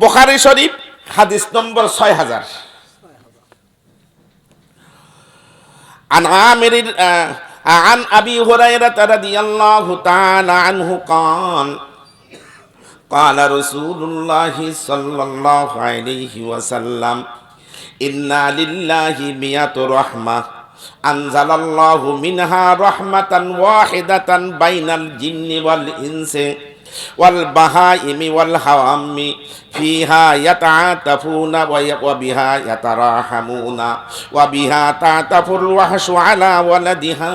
বোখারি শরীফ হাদিস নম্বর ছয় হাজার عن عامر آه، عن أبي هريرة رضي الله تعالى عنه قال قال رسول الله صلى الله عليه وسلم إنا لله مئة رحمة أنزل الله منها رحمة واحدة بين الجن والإنس والبهائم والهوام فيها يتعاطفون وي- وبها يتراحمون وبها تعطف الوحش على ولدها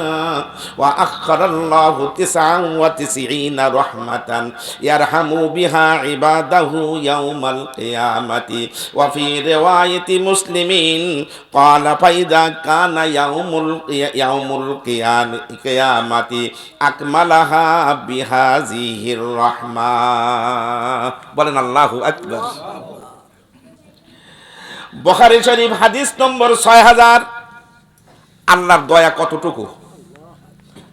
وأخر الله تسعا وتسعين رحمة يرحم بها عباده يوم القيامة وفي رواية مسلمين قال فإذا كان يوم القي- يوم القيام- القيامة أكملها بهذه রহমা। বলেন, আল্লাহ আকবর। বখারি শরীফ, হাদিস নম্বর ছয় হাজার। আল্লাহর দয়া কতটুকু?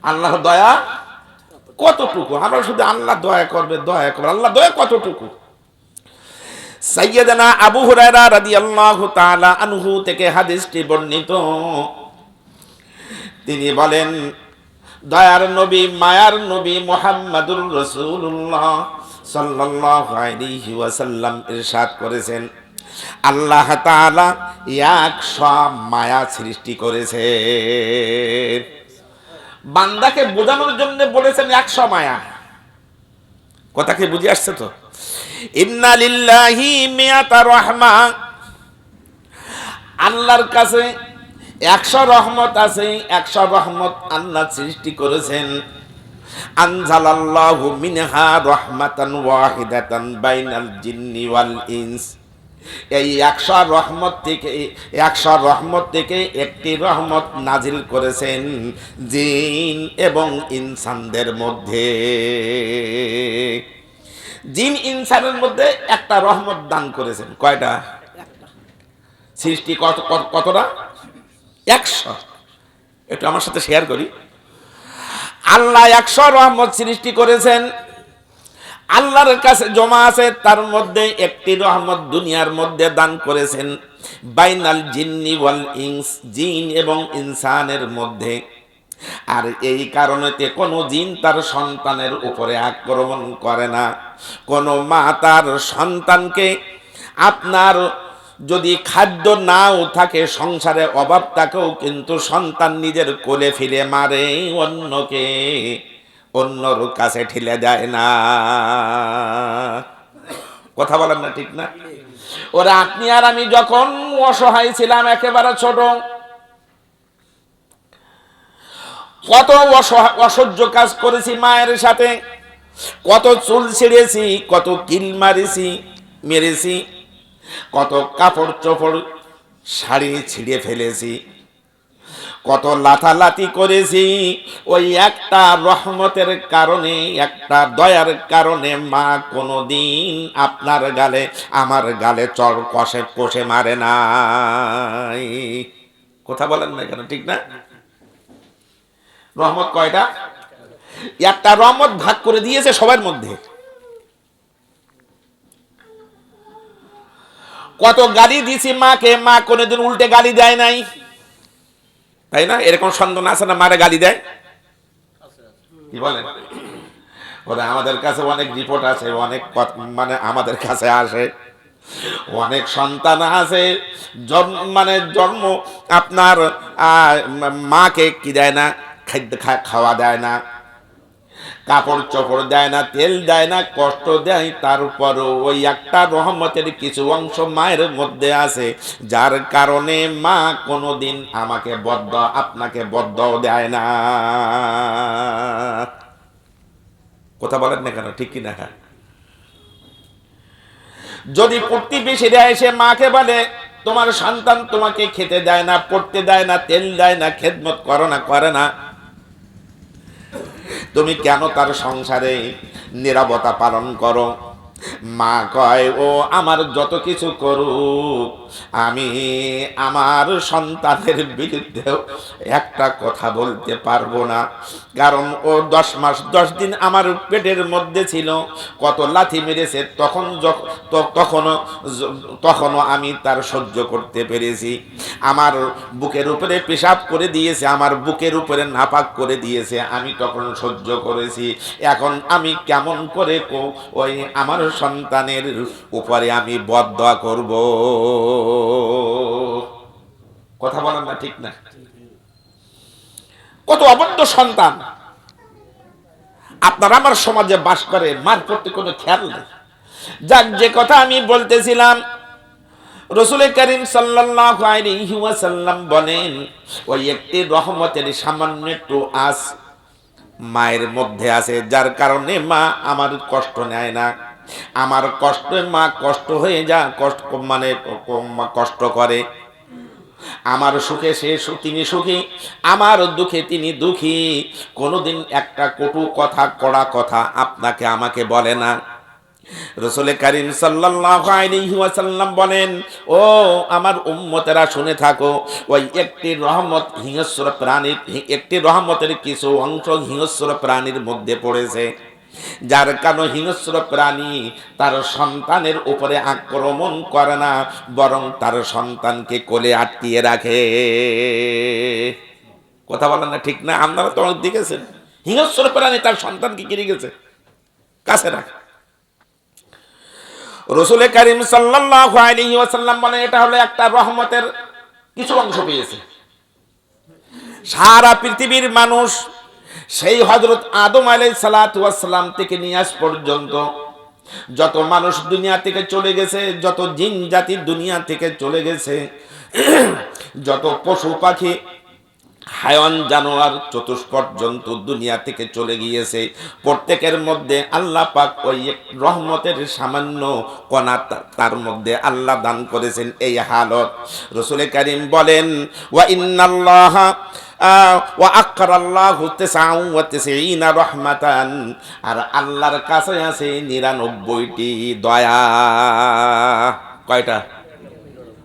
আল্লাহর দয়া কতটুকু? আমরা শুধু আল্লাহ দয়া করবে দয়া করবে। আল্লাহ দয়া কতটুকু? সাইয়েদানা আবু হুরায়রা আল্লাহ তালা আনহু থেকে হাদিসটি বর্ণিত। তিনি বলেন দয়ার নবী, মায়ার নবী মোহাম্মদুর রসুল্লাহ সাল্লাল্লাহু আলাইহি ওয়াসাল্লাম ইরশাদ করেছেন। আল্লাহ তাআলা একশো মায়া সৃষ্টি করেছে বান্দাকে বোঝানোর জন্য বলেছেন একশো মায়া। কথাকে বুঝে আসছে তো? ইন্না লিল্লাহি মিয়াতা রহমা আল্লাহর কাছে একশো রহমত আছে একশো রহমত আল্লাহ সৃষ্টি করেছেন। আনজালাল্লাহু মিনহা রহমাতান ওয়াহিদাতান বাইনাল জিন্নি ওয়াল ইনস। এই একশো রহমত থেকে একশো রহমত থেকে একটি রহমত নাজিল করেছেন জিন এবং ইনসানদের মধ্যে। জিন ইনসানের মধ্যে একটা রহমত দান করেছেন। কয়টা? সৃষ্টি কত কত- কতটা? একশো। একটু আমার সাথে শেয়ার করি। আল্লাহ একশো রহমত সৃষ্টি করেছেন। আল্লাহর কাছে জমা আছে, তার মধ্যে একটি রহমত দুনিয়ার মধ্যে দান করেছেন। বাইনাল জিন্নি ওয়াল ইনস, জিন এবং ইনসানের মধ্যে। আর এই কারণেতে কোনো জিন তার সন্তানের উপরে আক্রমণ করে না। কোনো মা তার সন্তানকে আপনার যদি খাদ্য নাও থাকে, সংসারে অভাব থাকেও কিন্তু সন্তান নিজের কোলে ফিরে মারে অন্যকে, অন্যর কাছে ঠেলে দেয় না। কথা বলেন না ঠিক না? ওরা আপনি আর আমি যখন অসহায় ছিলাম, একেবারে ছোট, কত অসহ- অসহ্য কাজ করেছি মায়ের সাথে, কত চুল ছিঁড়েছি, কত কিল মারেছি, মেরেছি কত কাপড় চোপড় শাড়ি ছিঁড়ে ফেলেছি, কত লাথালাতি করেছি, ওই একটা রহমতের কারণে, একটা দয়ার কারণে মা কোনোদিন আপনার গালে, আমার গালে চর কষে কষে মারে নাই। কথা বলেন না কেন, ঠিক না? রহমত কয়টা? একটা রহমত ভাগ করে দিয়েছে সবার মধ্যে। কত গালি দিছি মাকে, মা কোনোদিন উল্টে গালি দেয় নাই। তাই না? এরকম সন্তান আছে না, মারে গালি দেয়? কি বলেন? ওরা আমাদের কাছে অনেক রিপোর্ট আছে, অনেক মানে আমাদের কাছে আসে। অনেক সন্তান আছে, জন্ম মানে জন্ম আপনার মাকে কি দেয় না? খাদ্য খাওয়া দেয় না। কাপড় চোপড় দেয় না, তেল দেয় না, কষ্ট দেয়। তারপরও ওই একটা রহমতের কিছু অংশ মায়ের মধ্যে আছে। যার কারণে মা কোনোদিন আমাকে বদ্ধ, আপনাকে বদ্ধ দেয় না। কথা বলেন না কেন? ঠিক কিনা? হ্যাঁ যদি প্রতিবেশীরা এসে মাকে বলে, তোমার সন্তান তোমাকে খেতে দেয় না, পড়তে দেয় না, তেল দেয় না, খেদমত করো না, করে না। তুমি কেন তার সংসারে নিরাপত্তা পালন করো? মা কয়, ও আমার যত কিছু করুক, আমি আমার সন্তানের বিরুদ্ধেও একটা কথা বলতে পারব না। কারণ ও দশ মাস, দশ দিন আমার পেটের মধ্যে ছিল, কত লাথি মেরেছে, তখন তখনও তখনও আমি তার সহ্য করতে পেরেছি। আমার বুকের উপরে পেশাব করে দিয়েছে, আমার বুকের উপরে নাপাক করে দিয়েছে, আমি তখন সহ্য করেছি। এখন আমি কেমন করে ওই আমার সন্তানের উপরে আমি বদয়া করব। কথা বলেন না, ঠিক না? কত অবদ্ধ সন্তান। আপনার আমার সমাজে বাস করে, মার প্রতি কোনো খেয়াল নেই। যাক, যে কথা আমি বলতেছিলাম, রসুল করিম ওয়াসাল্লাম বলেন, ওই একটি রহমতের সামান্য একটু আস মায়ের মধ্যে আছে, যার কারণে মা আমার কষ্ট নেয় না। আমার কষ্টে, মা কষ্ট হয়ে যা, কষ্ট মানে কষ্ট করে। আমার সুখে সে তিনি সুখী, আমার দুঃখে তিনি দুঃখী। কোনোদিন একটা কটু কথা, কড়া কথা আপনাকে আমাকে বলে না। রসুল করিম ওয়াসাল্লাম বলেন, ও আমার উম্মতেরা, শুনে থাকো, ওই একটি রহমত হিংস্র প্রাণীর, একটি রহমতের কিছু অংশ হিংস্র প্রাণীর মধ্যে পড়েছে। যার কারণে হিংস্র প্রাণী তার সন্তানের উপরে আক্রমণ করে না, বরং তার সন্তানকে কোলে আটকিয়ে রাখে। কথা বলেন না ঠিক না? আপনারা তো অনেক দেখেছেন। হিংস্র প্রাণী তার সন্তানকে কিনে গেছে। কাছে রাখে। রসুল করিম ওয়াসাল্লাম বলেন, এটা হলো একটা রহমতের কিছু অংশ পেয়েছে। সারা পৃথিবীর মানুষ সেই হজরত আদম আলাই সালাতাম থেকে নিয়ে আস পর্যন্ত। যত মানুষ দুনিয়া থেকে চলে গেছে, যত জিন জাতি দুনিয়া থেকে চলে গেছে, যত পশু পাখি, হায়ন জানোয়ার চতুষ্পট জন্তু দুনিয়া থেকে চলে গিয়েছে। প্রত্যেকের মধ্যে আল্লাহ পাক ওই রহমতের সামান্য কণা তার মধ্যে আল্লাহ দান করেছেন এই হালত। রসুল করিম বলেন, ওয়া ইন্নাল্লাহ ওয়া আকরাল্লাহু তিসআউ ওয়া তিসঈনা রহমাতান। আর আল্লাহর কাছে আছে নিরানব্বইটি দয়া। কয়টা?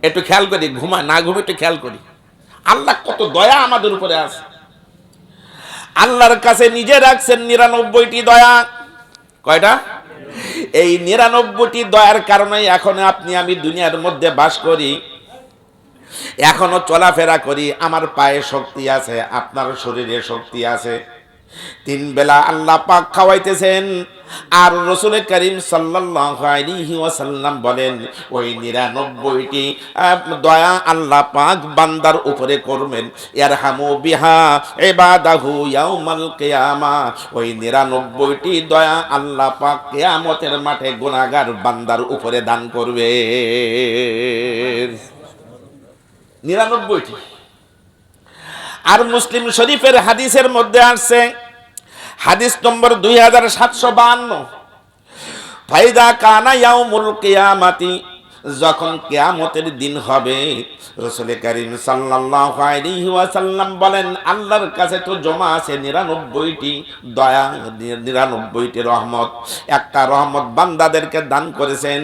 একটু খেয়াল করি, ঘুমা, না ঘুমে একটু খেয়াল করি। আল্লাহ কত দয়া আমাদের উপরে আছে। আল্লাহর কাছে নিজে রাখছেন নিরানব্বইটি দয়া। কয়টা? এই নিরানব্বইটি দয়ার কারণে এখন আপনি, আমি দুনিয়ার মধ্যে বাস করি। এখনও চলাফেরা করি, আমার পায়ে শক্তি আছে, আপনার শরীরে শক্তি আছে। তিন বেলা আল্লাহ পাক খাওয়াইতেছেন, আর রসুল করিম ওয়াসাল্লাম বলেন, ওই নিরানব্বইটি দয়া আল্লাহ পাক বান্দার উপরে করবেন। ইয়ারহামু বিহা ইবাদাহু ইয়াউমাল কিয়ামা। ওই নিরানব্বইটি দয়া আল্লাহ পাক কিয়ামতের মাঠে গুনাহগার বান্দার উপরে দান করবে। নিরানব্বইটি। আর মুসলিম শরীফের হাদিসের মধ্যে আসছে, হাদিস নম্বর দুই হাজার সাতশো বাহান্ন। ফাইদা কানা ইয়াউমুল কিয়ামাতি যখন কেয়ামতের দিন হবে রসুল করিম ওয়াসাল্লাম বলেন, আল্লাহর কাছে তো জমা আছে নিরানব্বইটি দয়া নিরানব্বইটি রহমত। একটা রহমত বান্দাদেরকে দান করেছেন,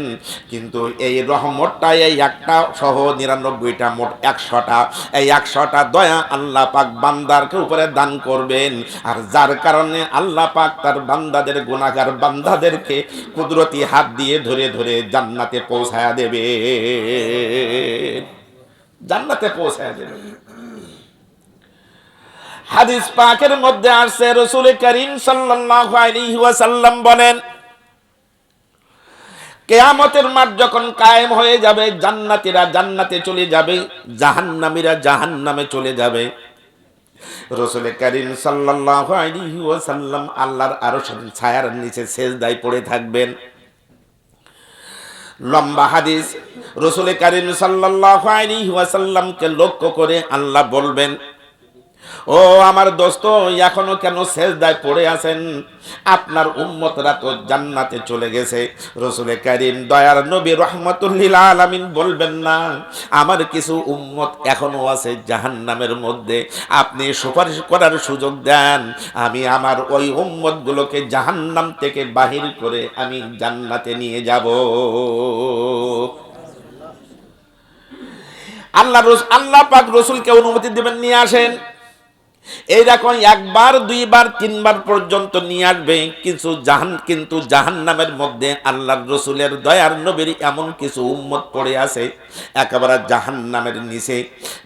কিন্তু এই রহমতটা, এই একটা সহ নিরানব্বইটা মোট একশোটা। এই একশোটা দয়া আল্লাহ পাক বান্দারকে উপরে দান করবেন। আর যার কারণে আল্লাহ পাক তার বান্দাদের গুণাগার বান্দাদেরকে কুদরতি হাত দিয়ে ধরে ধরে জান্নাতে পৌঁছায়া দেবে। জান্নাতে পৌঁছায়া দেবে। হাদিস পাকের মধ্যে আসছে, রসুল করিম সাল্লাল্লাহু আলাইহি ওয়াসাল্লাম বলেন, কেয়ামতের মাঠ যখন কায়েম হয়ে যাবে, জান্নাতীরা জান্নাতে চলে যাবে, জাহান্নামীরা জাহান্নামে চলে যাবে। রসুল করিম সাল্লাল্লাহু আলাইহি ওয়াসাল্লাম আল্লাহর আরও ছায়ার নিচে শেষ সেজদায় পড়ে থাকবেন। লম্বা হাদিস। রসুল করিম সাল্লাহ আলী ওয়াসাল্লামকে লক্ষ্য করে আল্লাহ বলবেন ও আমার দোস্ত, এখনও কেন শেষদায় পড়ে আছেন? আপনার উম্মতরা তো জান্নাতে চলে গেছে। রসুলে করিম দয়ার নবী রহমতুল্লিল আলামিন বলবেন না, আমার কিছু উম্মত এখনও আছে জাহান্নামের মধ্যে। আপনি সুপারিশ করার সুযোগ দেন। আমি আমার ওই উম্মতগুলোকে জাহান্নাম থেকে বাহির করে আমি জান্নাতে নিয়ে যাব। আল্লাহ আল্লাহ পাক রসুলকে অনুমতি দেবেন, নিয়ে আসেন। এইরকম একবার, দুইবার, তিনবার পর্যন্ত নিয়ে আসবে। কিছু জাহান, কিন্তু জাহান নামের মধ্যে আল্লাহর রসুলের দয়ার নবীর এমন কিছু উম্মত পড়ে আছে, একেবারে জাহান নামের নিচে।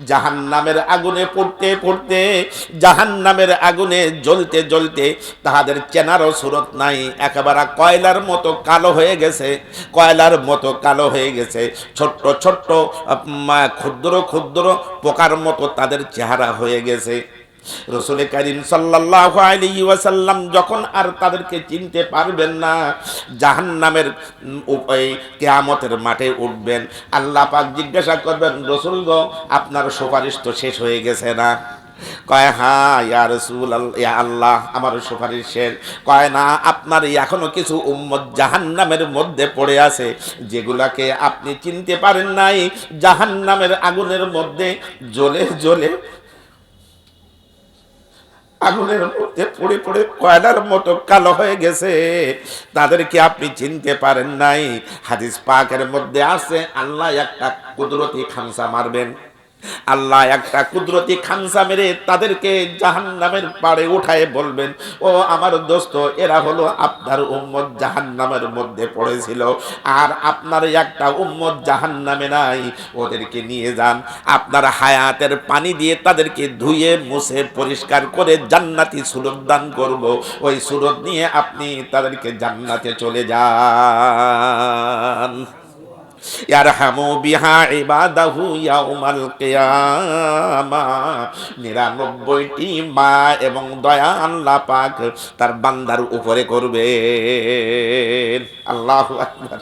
জাহান নামের আগুনে পড়তে পড়তে জাহান নামের আগুনে জ্বলতে জ্বলতে তাহাদের চেনারও সুরত নাই। একেবারে কয়লার মতো কালো হয়ে গেছে, কয়লার মতো কালো হয়ে গেছে। ছোট্ট ছোট্ট ক্ষুদ্র ক্ষুদ্র পোকার মতো তাদের চেহারা হয়ে গেছে। রসুল করিম ওয়াসাল্লাম যখন আর তাদেরকে চিনতে পারবেন না জাহান্নামের উম, উপ- কেয়ামতের মাঠে উঠবেন আল্লাহ পাক জিজ্ঞাসা করবেন রসুল আপনার সুপারিশ তো শেষ হয়ে গেছে না? কয় হ্যাঁ ইয়া রসুল ইয়া আল্লাহ আমার সুপারিশ শেষ। কয় না আপনার এখনও কিছু উম্মত জাহান্নামের মধ্যে পড়ে আছে যেগুলাকে আপনি চিনতে পারেন নাই। জাহান্নামের আগুনের মধ্যে জ্বলে জ্বলে আগুনের মধ্যে পড়ে পড়ে কয়লার মতো কালো হয়ে গেছে। তাদেরকে আপনি চিনতে পারেন নাই। হাদিস পাকের মধ্যে আছে, আল্লাহ একটা কুদরতি খামসা মারবেন। আল্লাহ একটা কুদরতি খামসা মেরে তাদেরকে জাহান নামের পাড়ে উঠায় বলবেন, ও আমার দোস্ত, এরা হলো আপনার উম্মত জাহান নামের মধ্যে পড়েছিল। আর আপনার একটা উম্মত জাহান নামে নাই, ওদেরকে নিয়ে যান। আপনার হায়াতের পানি দিয়ে তাদেরকে ধুয়ে, মুছে, পরিষ্কার করে জান্নাতি সুরত দান করব। ওই সুরত নিয়ে আপনি তাদেরকে জান্নাতে চলে যান। ইয়ারহামু বিহা ইবাদাহু ইয়াউমাল কিয়ামা। নিরানব্বইটি মা এবং দয়া আল্লাহ পাক তার বান্দার উপরে করবে আল্লাহু আকবার।